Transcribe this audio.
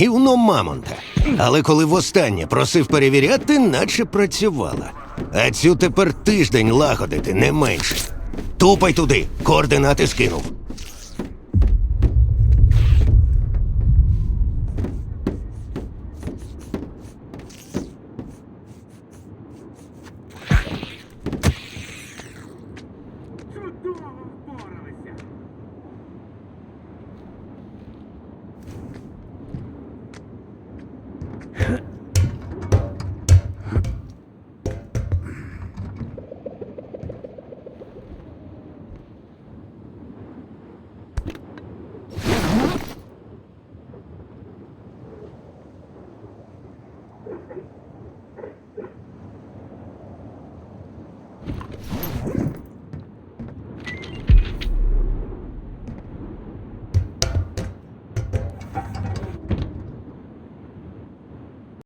гівно мамонта. Але коли востаннє просив перевіряти, наче працювала. А цю тепер тиждень лагодити не менше. Тупай туди, координати скинув. Чудово впорали!